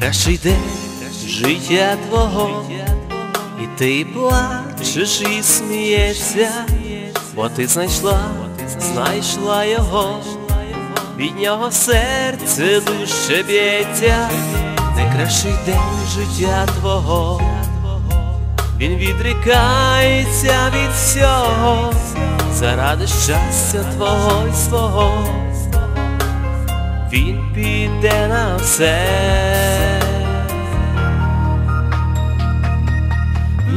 Найкращий день життя твого, і ти плачеш і смієшся, бо ти знайшла, знайшла його, від нього серце дужче б'ється, найкращий день життя твого, він відрікається від всього, заради щастя твого і свого. Він піде на все,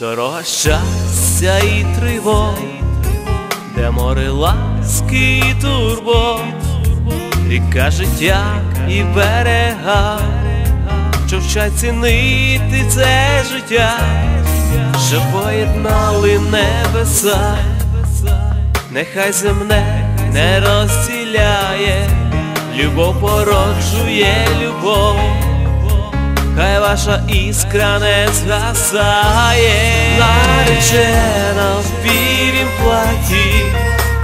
дорога щастя і тривог, де море ласки і турбот, ріка життя і берега, що вчать цінити це життя, що поєднали небеса нехай земне не розділяє, любов породжує любов, хай ваша іскра не згасає, наречена в білім платі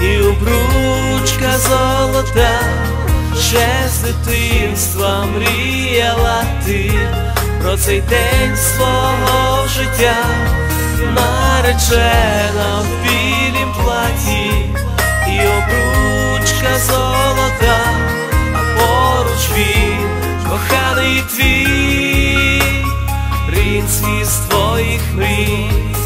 і обручка золота, ще з дитинства мріяла ти про цей день свого життя. Наречена в білім платі і обручка золота, із твоїх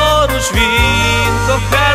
drzwi do